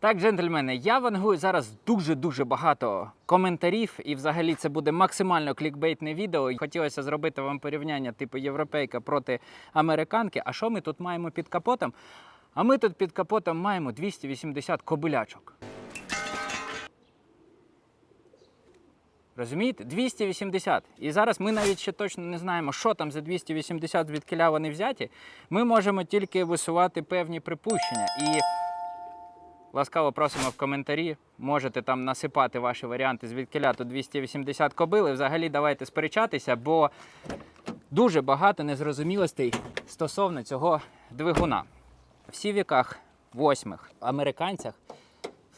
Так, джентльмени, я вангую зараз дуже-дуже багато коментарів, і взагалі це буде максимально клікбейтне відео. Хотілося зробити вам порівняння типу європейка проти американки. А що ми тут маємо під капотом? А ми тут під капотом маємо 280 кобилячок. Розумієте? 280. І зараз ми навіть ще точно не знаємо, що там за 280, звідкиля вони взяті. Ми можемо тільки висувати певні припущення. І ласкаво просимо в коментарі. Можете там насипати ваші варіанти, звідкиля тут 280 кобили. Взагалі давайте сперечатися, бо дуже багато незрозумілостей стосовно цього двигуна. В сівіках восьмих американцях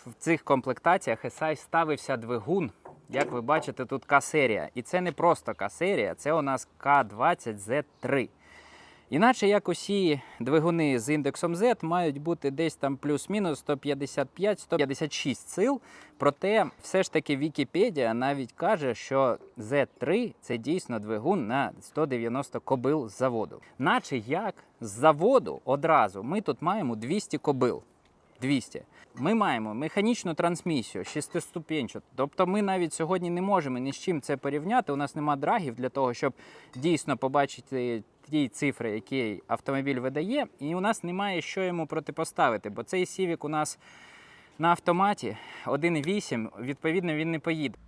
в цих комплектаціях SI ставився двигун. Як ви бачите, тут К-серія. І це не просто К-серія, це у нас К20Z3. Іначе як усі двигуни з індексом Z мають бути десь там плюс-мінус 155-156 сил. Проте все ж таки Вікіпедія навіть каже, що Z3 це дійсно двигун на 190 кобил з заводу. Наче як з заводу одразу ми тут маємо 200 кобил. 200. Ми маємо механічну трансмісію, шестиступенчату. Тобто ми навіть сьогодні не можемо ні з чим це порівняти. У нас нема драгів для того, щоб дійсно побачити ті цифри, які автомобіль видає, і у нас немає що йому протипоставити, бо цей Civic у нас на автоматі 1.8, відповідно, він не поїде.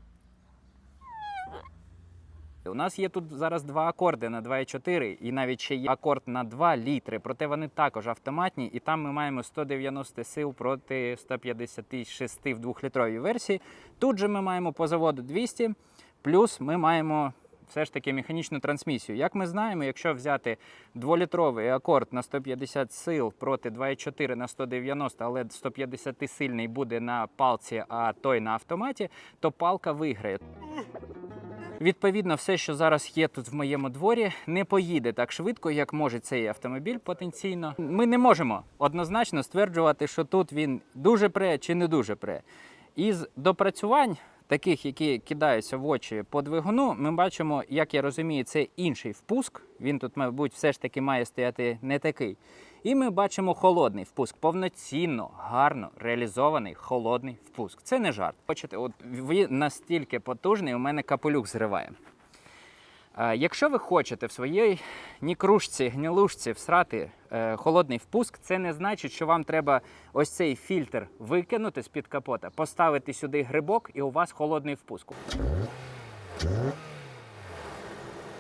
У нас є тут зараз два акорди на 2,4 і навіть ще є акорд на 2 літри, проте вони також автоматні, і там ми маємо 190 сил проти 156 в двохлітровій версії. Тут же ми маємо по заводу 200, плюс ми маємо все ж таки механічну трансмісію. Як ми знаємо, якщо взяти дволітровий акорд на 150 сил проти 2,4 на 190, але 150 сильний буде на палці, а той на автоматі, то палка виграє. Відповідно, все, що зараз є тут в моєму дворі, не поїде так швидко, як може цей автомобіль потенційно. Ми не можемо однозначно стверджувати, що тут він дуже пре чи не дуже пре. Із допрацювань, таких, які кидаються в очі по двигуну, ми бачимо, як я розумію, це інший впуск. Він тут, мабуть, все ж таки має стояти не такий. І ми бачимо холодний впуск, повноцінно, гарно реалізований холодний впуск. Це не жарт. Бачите, от він настільки потужний, у мене капелюк зриває. Якщо ви хочете в своїй нікрушці, гнилушці всрати е, холодний впуск, це не значить, що вам треба ось цей фільтр викинути з-під капота, поставити сюди грибок, і у вас холодний впуск.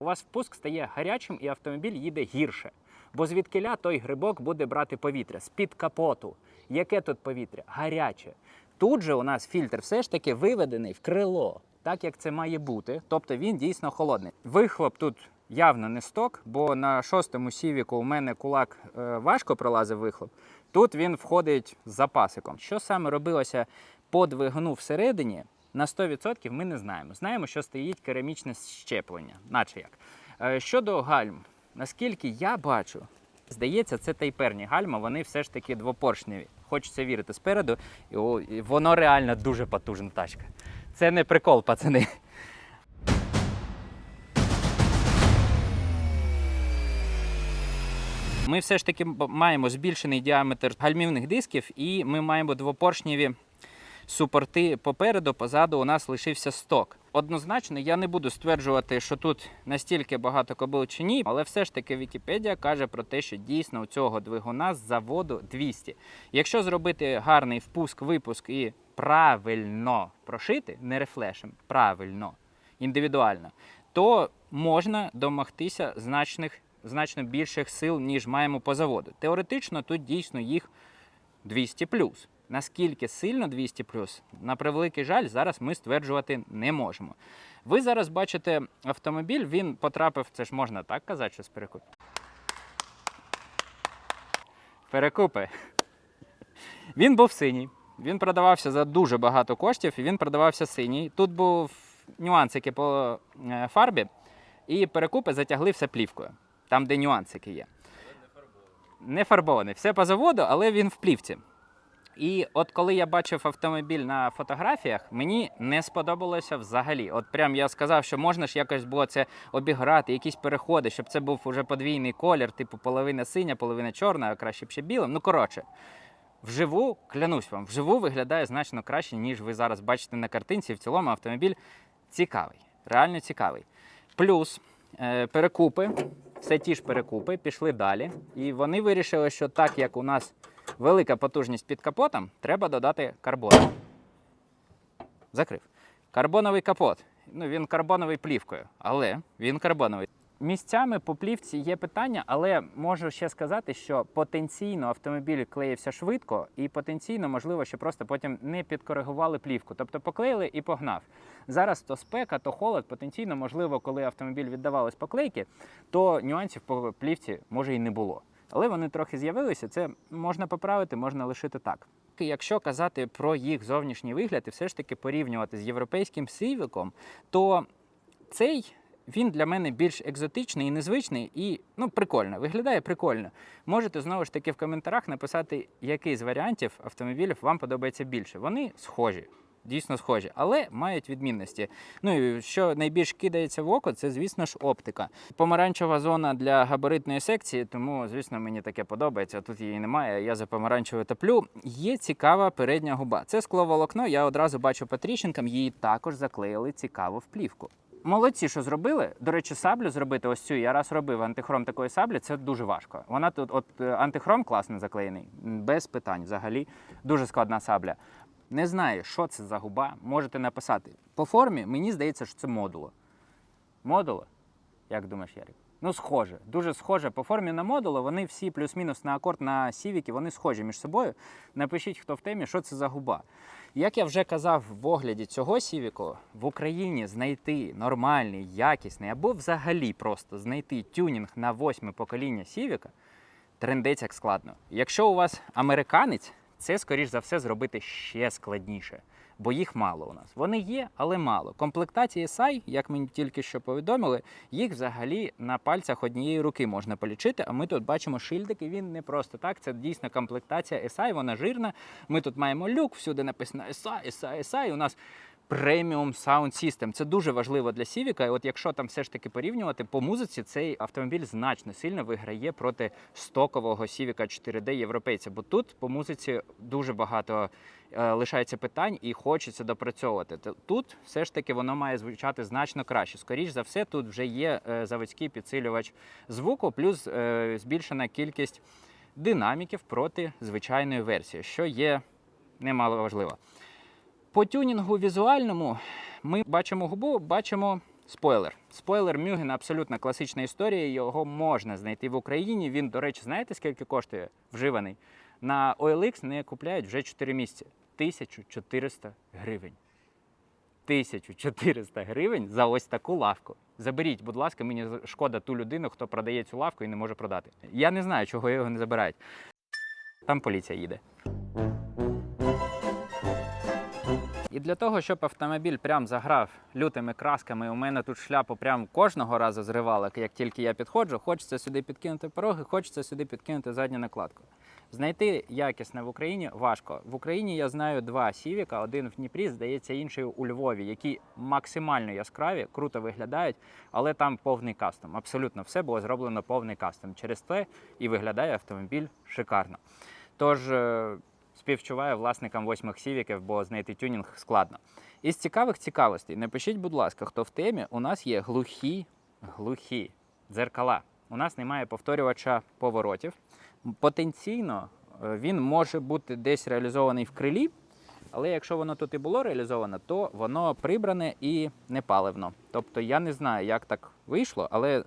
У вас впуск стає гарячим і автомобіль їде гірше. Бо звідкиля той грибок буде брати повітря з-під капоту. Яке тут повітря? Гаряче. Тут же у нас фільтр все ж таки виведений в крило, так як це має бути. Тобто він дійсно холодний. Вихлоп тут явно не сток, бо на шостому сівіку у мене кулак е, важко пролазив вихлоп. Тут він входить з запасиком. Що саме робилося по двигуну всередині, на 100% ми не знаємо. Знаємо, що стоїть керамічне щеплення, наче як. Е, Щодо гальм, наскільки я бачу, здається, це тайперні гальма, вони все ж таки двопоршневі. Хочеться вірити спереду, і воно реально дуже потужна тачка. Це не прикол, пацани. Ми все ж таки маємо збільшений діаметр гальмівних дисків, і ми маємо двопоршневі супорти попереду, позаду у нас лишився сток. Однозначно, я не буду стверджувати, що тут настільки багато кобил чи ні, але все ж таки Вікіпедія каже про те, що дійсно у цього двигуна з заводу 200. Якщо зробити гарний впуск, випуск і правильно прошити, не рефлешем, правильно, індивідуально, то можна домогтися значних, значно більших сил, ніж маємо по заводу. Теоретично тут дійсно їх 200 плюс. Наскільки сильно 200 плюс, на превеликий жаль, зараз ми стверджувати не можемо. Ви зараз бачите автомобіль, він потрапив, це ж можна так казати, що з перекуп. Перекупи. Він був синій. Він продавався за дуже багато коштів, і він продавався синій. Тут був нюансики по е, фарбі, і перекупи затягли все плівкою, там, де нюансики є. Не фарбований. Все по заводу, але він в плівці. І от коли я бачив автомобіль на фотографіях, мені не сподобалося взагалі. От прям я сказав, що можна ж якось було це обіграти, якісь переходи, щоб це був уже подвійний колір, типу половина синя, половина чорна, а краще б ще білим. Ну коротше, Вживу, клянусь вам, вживу виглядає значно краще, ніж ви зараз бачите на картинці. В цілому автомобіль цікавий, реально цікавий. Плюс е, перекупи, це ті ж перекупи, пішли далі. І вони вирішили, що так як у нас велика потужність під капотом, треба додати карбон. Закрив. Карбоновий капот. Ну, він карбоновий плівкою, але він карбоновий. Місцями по плівці є питання, але можу ще сказати, що потенційно автомобіль клеївся швидко, і потенційно, можливо, що просто потім не підкоригували плівку. Тобто поклеїли і погнав. Зараз то спека, то холод. Потенційно, можливо, коли автомобіль віддавались поклейки, то нюансів по плівці може і не було. Але вони трохи з'явилися. Це можна поправити, можна лишити так. Якщо казати про їх зовнішній вигляд і все ж таки порівнювати з європейським сивіком, то цей він для мене більш екзотичний і незвичний, і ну, прикольно, виглядає прикольно. Можете знову ж таки в коментарях написати, який з варіантів автомобілів вам подобається більше. Вони схожі. Дійсно схожі, але мають відмінності. Ну і що найбільш кидається в око, це, звісно ж, оптика. Помаранчева зона для габаритної секції, тому, звісно, мені таке подобається. Тут її немає. Я за помаранчевою топлю. Є цікава передня губа. Це скловолокно. Я одразу бачу по тріщинкам, її також заклеїли цікаво в плівку. Молодці, що зробили. До речі, саблю зробити ось цю. Я раз робив антихром такої саблі, це дуже важко. Вона тут, от е, антихром класно заклеєний, без питань. Взагалі дуже складна сабля. Не знаю, що це за губа. Можете написати. По формі мені здається, що це модуло. Модуло? Як думаєш, Ярик? Ну, схоже, дуже схоже. По формі на модуло, вони всі плюс-мінус на акорд на сівіки, вони схожі між собою. Напишіть, хто в темі, що це за губа. Як я вже казав в огляді цього сівіку, в Україні знайти нормальний, якісний або взагалі просто знайти тюнінг на восьме покоління сівіка трендець як складно. Якщо у вас американець, це скоріш за все зробити ще складніше, бо їх мало у нас. Вони є, але мало. Комплектації SI, як мені тільки що повідомили, їх взагалі на пальцях однієї руки можна полічити. А ми тут бачимо шильдик, і він не просто так. Це дійсно комплектація SI, вона жирна. Ми тут маємо люк, всюди написано SI, SI, SI. У нас преміум саунд систем. Це дуже важливо для Сівіка. І от якщо там все ж таки порівнювати по музиці, цей автомобіль значно сильно виграє проти стокового Сівіка 4D європейця. Бо тут по музиці дуже багато е, лишається питань і хочеться допрацьовувати. Тут все ж таки воно має звучати значно краще. Скоріш за все, тут вже є е, заводський підсилювач звуку, плюс е, збільшена кількість динаміків проти звичайної версії, що є немало важливо. По тюнінгу візуальному ми бачимо губу, бачимо спойлер. Спойлер Мюген абсолютно класична історія. Його можна знайти в Україні. Він, до речі, знаєте, скільки коштує вживаний? На OLX не купляють вже 4 місяці. 1400 гривень. 1400 гривень за ось таку лавку. Заберіть, будь ласка, мені шкода ту людину, хто продає цю лавку і не може продати. Я не знаю, чого його не забирають. Там поліція їде. І для того, щоб автомобіль прям заграв лютими красками, у мене тут шляпу прям кожного разу зривала, як тільки я підходжу, хочеться сюди підкинути пороги, хочеться сюди підкинути задню накладку. Знайти якісне в Україні важко. В Україні я знаю два сівіка, один в Дніпрі, здається, інший у Львові, які максимально яскраві, круто виглядають, але там повний кастом. Абсолютно все було зроблено повний кастом. Через те і виглядає автомобіль шикарно. Тож е, співчуваю власникам восьмих сівіків, бо знайти тюнінг складно. Із цікавих цікавостей, напишіть, будь ласка, хто в темі, у нас є глухі, глухі дзеркала. У нас немає повторювача поворотів. Потенційно е, він може бути десь реалізований в крилі, але якщо воно тут і було реалізовано, то воно прибране і непаливно. Тобто я не знаю, як так вийшло, але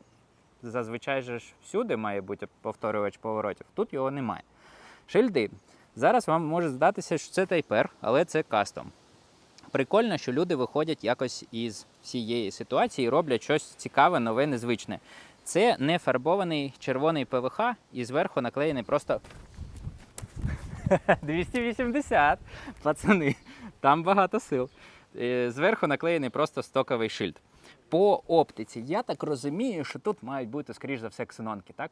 зазвичай же ж всюди має бути повторювач поворотів. Тут його немає. Шильди. Зараз вам може здатися, що це тайпер, але це кастом. Прикольно, що люди виходять якось із всієї ситуації і роблять щось цікаве, нове, незвичне. Це не фарбований червоний ПВХ і зверху наклеєний просто 280. Пацани, там багато сил. Е, Зверху наклеєний просто стоковий шильд. По оптиці, я так розумію, що тут мають бути, скоріш за все, ксенонки, так?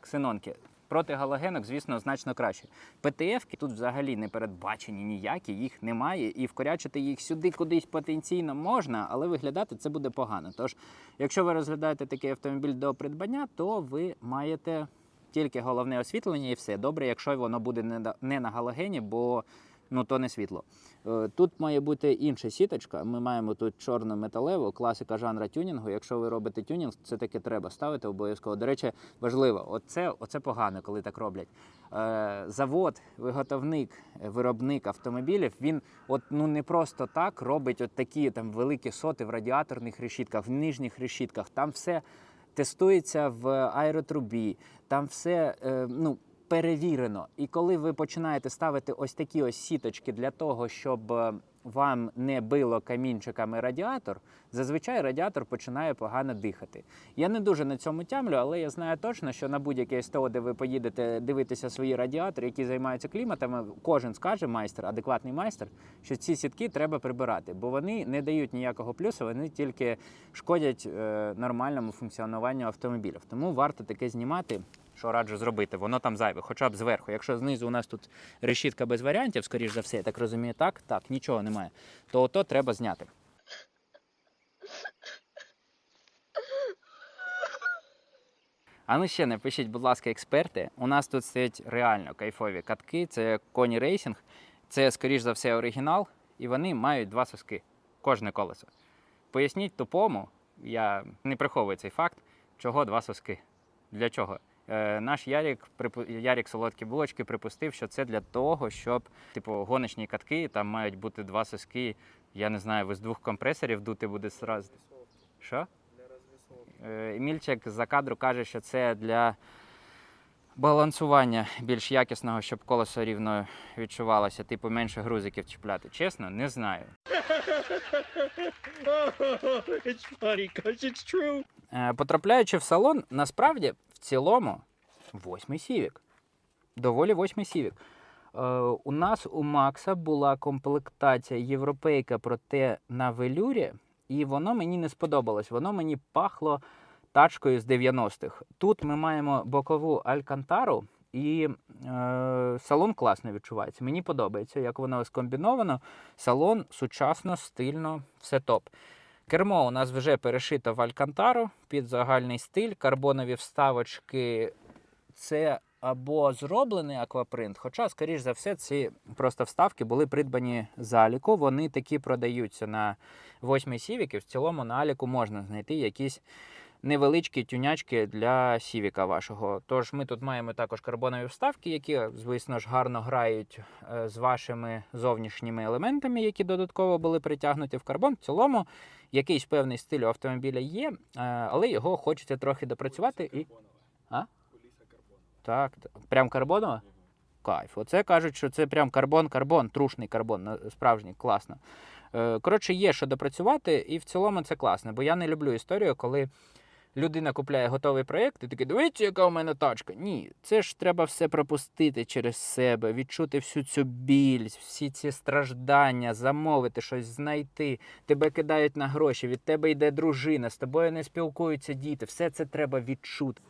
Ксенонки. Проти галогенок, звісно, значно краще. ПТФ-ки тут взагалі не передбачені ніякі, їх немає, і вкорячити їх сюди кудись потенційно можна, але виглядати це буде погано. Тож, якщо ви розглядаєте такий автомобіль до придбання, то ви маєте тільки головне освітлення і все. Добре, якщо воно буде не на галогені, бо ну, то не світло. Е, Тут має бути інша сіточка. Ми маємо тут чорну металеву, класика жанра тюнінгу. Якщо ви робите тюнінг, це таке треба ставити обов'язково. До речі, важливо, оце, оце погано, коли так роблять. Е, Завод, виготовник, виробник автомобілів, він от ну не просто так робить от такі там великі соти в радіаторних решітках, в нижніх решітках. Там все тестується в аеротрубі, там все е, ну, перевірено. І коли ви починаєте ставити ось такі ось сіточки для того, щоб е, вам не било камінчиками радіатор, зазвичай радіатор починає погано дихати. Я не дуже на цьому тямлю, але я знаю точно, що на будь-яке СТО, де ви поїдете дивитися свої радіатори, які займаються кліматами, кожен скаже майстер, адекватний майстер, що ці сітки треба прибирати, бо вони не дають ніякого плюсу, вони тільки шкодять е, нормальному функціонуванню автомобілів. Тому варто таке знімати. Що раджу зробити, воно там зайве, хоча б зверху. Якщо знизу у нас тут решітка без варіантів, скоріш за все, я так розумію, так, так, нічого немає, то ото треба зняти. А ну ще напишіть, будь ласка, експерти. У нас тут стоять реально кайфові катки. Це коні рейсінг. Це, скоріш за все, оригінал, і вони мають два соски, кожне колесо. Поясніть тупому, я не приховую цей факт, чого два соски. Для чого? Е, наш Ярік, Ярік Солодкі булочки припустив, що це для того, щоб, типу, гоночні катки, там мають бути два соски. Я не знаю, ви з двох компресорів дути буде зразу. Що? Е, Емільчик за кадру каже, що це для балансування більш якісного, щоб колесо рівно відчувалося, типу менше грузиків чіпляти. Чесно, не знаю. Е, Потрапляючи в салон, насправді в цілому восьмий сівік. Доволі восьмий сівік. Е, У нас у Макса була комплектація європейка, проте на велюрі, і воно мені не сподобалось. Воно мені пахло тачкою з 90-х. Тут ми маємо бокову алькантару, і е, салон класно відчувається. Мені подобається, як воно скомбіновано. Салон сучасно, стильно, все топ. Кермо у нас вже перешито в алькантару під загальний стиль. Карбонові вставочки це або зроблений аквапринт, хоча, скоріш за все, ці просто вставки були придбані з Аліку. Вони такі продаються на 8 сівік, і в цілому на Аліку можна знайти якісь невеличкі тюнячки для сівіка вашого. Тож ми тут маємо також карбонові вставки, які, звісно ж, гарно грають е, з вашими зовнішніми елементами, які додатково були притягнуті в карбон. В цілому якийсь певний стиль автомобіля є, е, але його хочеться трохи допрацювати і. А? Так, прям карбонова? Кайф. Оце кажуть, що це прям карбон-карбон, трушний карбон, справжній, класно. Е, Коротше, є що допрацювати, і в цілому це класно, бо я не люблю історію, коли людина купляє готовий проєкт і такий, дивіться, яка у мене тачка. Ні, це ж треба все пропустити через себе, відчути всю цю біль, всі ці страждання, замовити щось, знайти. Тебе кидають на гроші, від тебе йде дружина, з тобою не спілкуються діти. Все це треба відчути.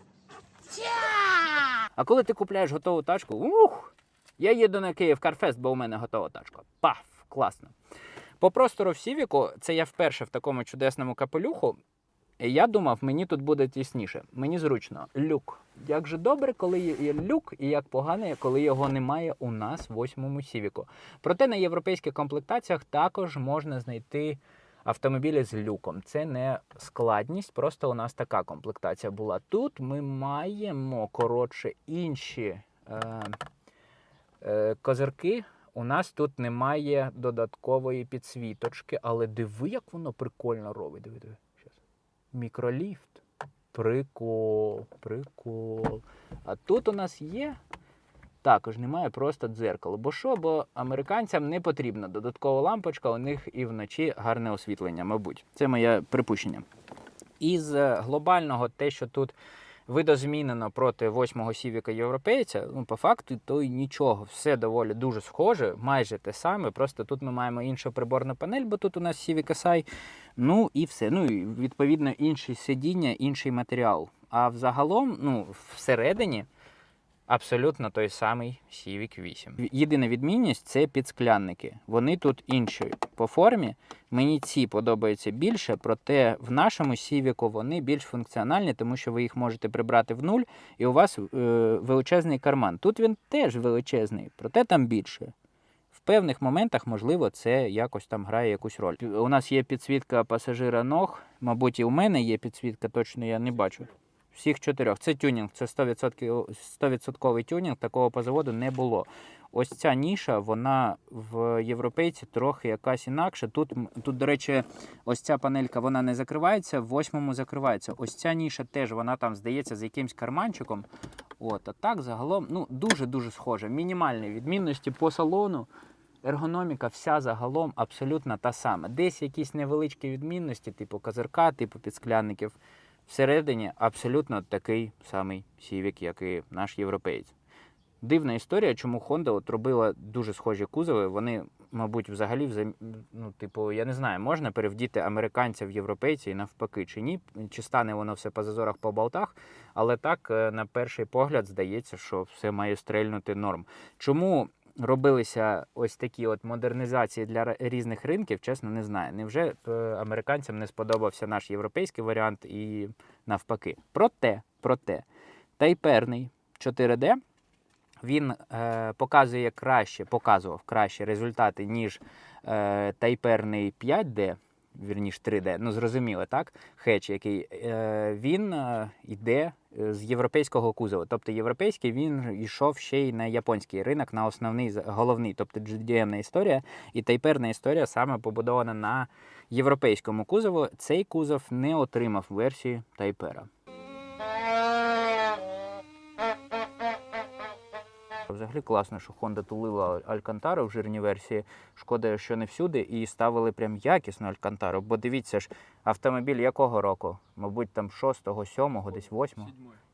А коли ти купляєш готову тачку, ух! Я їду на Київ Карфест, бо у мене готова тачка. Паф, класно. По простору в Сівіку, це я вперше в такому чудесному капелюху. Я думав, мені тут буде тісніше. Мені зручно. Люк. Як же добре, коли є люк, і як погано, коли його немає у нас в восьмому Сівіку. Проте на європейських комплектаціях також можна знайти автомобілі з люком. Це не складність, просто у нас така комплектація була. Тут ми маємо коротше інші е, е, козирки. У нас тут немає додаткової підсвіточки, але диви, як воно прикольно робить. Диви, диви. Мікроліфт. Прикол, прикол. А тут у нас є. Також немає просто дзеркало. Бо що? Бо американцям не потрібна додаткова лампочка, у них і вночі гарне освітлення, мабуть. Це моє припущення. Із е, глобального, те, що тут видозмінено проти восьмого сівіка європейця, ну, по факту, то й нічого. Все доволі дуже схоже, майже те саме. Просто тут ми маємо іншу приборну панель, бо тут у нас Civic SI. Ну і все. Ну і відповідно інші сидіння, інший матеріал. А взагалом, ну, всередині. абсолютно той самий Civic 8. Єдина відмінність це підсклянники. Вони тут інші по формі. Мені ці подобаються більше, проте в нашому Civic вони більш функціональні, тому що ви їх можете прибрати в нуль, і у вас е, величезний карман. Тут він теж величезний, проте там більше. В певних моментах, можливо, це якось там грає якусь роль. У нас є підсвітка пасажира ног. Мабуть, і у мене є підсвітка, точно я не бачу. Всіх чотирьох. Це тюнінг, це 100%, 100% тюнінг, такого по заводу не було. Ось ця ніша, вона в європейці трохи якась інакша. Тут, тут, до речі, ось ця панелька вона не закривається, в восьмому закривається. Ось ця ніша теж вона там здається з якимсь карманчиком. От, а так загалом ну, дуже-дуже схоже. Мінімальні відмінності по салону. Ергономіка вся загалом абсолютно та сама. Десь якісь невеличкі відмінності, типу козирка, типу підсклянників. Всередині абсолютно такий самий Civic, як і наш європеєць. Дивна історія, чому Honda от робила дуже схожі кузови. Вони, мабуть, взагалі ну, типу, я не знаю, можна перевдіти американця в європейці і навпаки, чи ні, чи стане воно все по зазорах по болтах. Але так, е, на перший погляд, здається, що все має стрельнути норм. Чому робилися ось такі от модернізації для різних ринків, чесно, не знаю. Невже е, американцям не сподобався наш європейський варіант і навпаки? Проте, проте, тайперний 4D він е, показує краще, показував краще результати, ніж е, тайперний 5D, вірніш 3D, ну зрозуміло, так? Хетч, який е, він е, йде з європейського кузова. Тобто європейський він йшов ще й на японський ринок, на основний головний, тобто GDM історія. І тайперна історія саме побудована на європейському кузову. Цей кузов не отримав версії тайпера. Взагалі класно, що Honda тулила Алькантару в жирній версії. Шкода, що не всюди, і ставили прям якісну Алькантару. Бо дивіться ж, автомобіль якого року? Мабуть, там 6-го, 7-го, десь 8-го.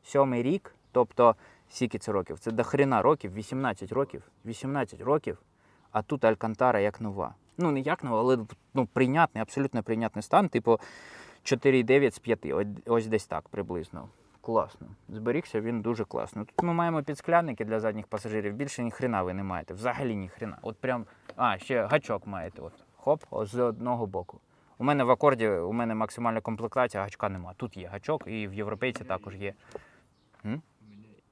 Сьомий рік, тобто скільки це років? Це до хрена років, 18 років. 18 років, а тут Алькантара як нова. Ну, не як нова, але ну, прийнятний, абсолютно прийнятний стан, типу 4,9 з 5. Ось, ось десь так приблизно. Класно. Зберігся він дуже класно. Тут ми маємо підсклянники для задніх пасажирів. Більше ні хрена ви не маєте. Взагалі ні хрена. От прям. А, ще гачок маєте. От. Хоп, з одного боку. У мене в акорді, у мене максимальна комплектація, гачка нема. Тут є гачок, і в європейці також є. М?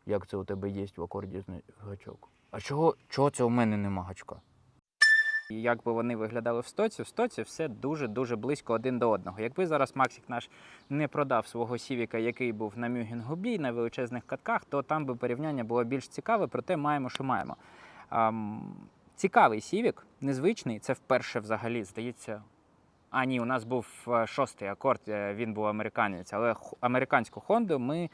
Як це у тебе є в акорді гачок? А чого, чого це у мене нема гачка? Як би вони виглядали в стоці, в стоці все дуже-дуже близько один до одного. Якби зараз Максик наш не продав свого Сівіка, який був на Мюгінгубі, на величезних катках, то там би порівняння було більш цікаве, проте маємо, що маємо. Ам, цікавий Сівік, незвичний, це вперше взагалі, здається. А ні, у нас був е, шостий акорд, е, він був американець, але американську Хонду ми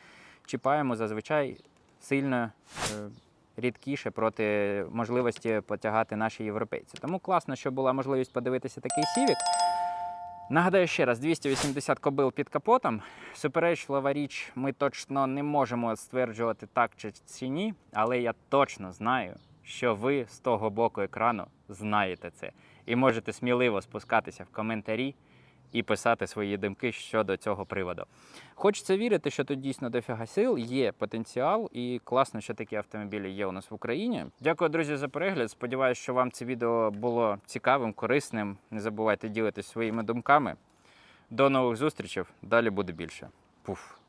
чіпаємо зазвичай сильно е, рідкіше проти можливості потягати наші європейці. Тому класно, що була можливість подивитися такий Сівік. Нагадаю ще раз, 280 кобил під капотом. Суперечлива річ, ми точно не можемо стверджувати так чи ні, але я точно знаю, що ви з того боку екрану знаєте це. І можете сміливо спускатися в коментарі і писати свої думки щодо цього приводу. Хочеться вірити, що тут дійсно дофіга сил, є потенціал, і класно, що такі автомобілі є у нас в Україні. Дякую, друзі, за перегляд. Сподіваюся, що вам це відео було цікавим, корисним. Не забувайте ділитися своїми думками. До нових зустрічей. Далі буде більше. Пуф.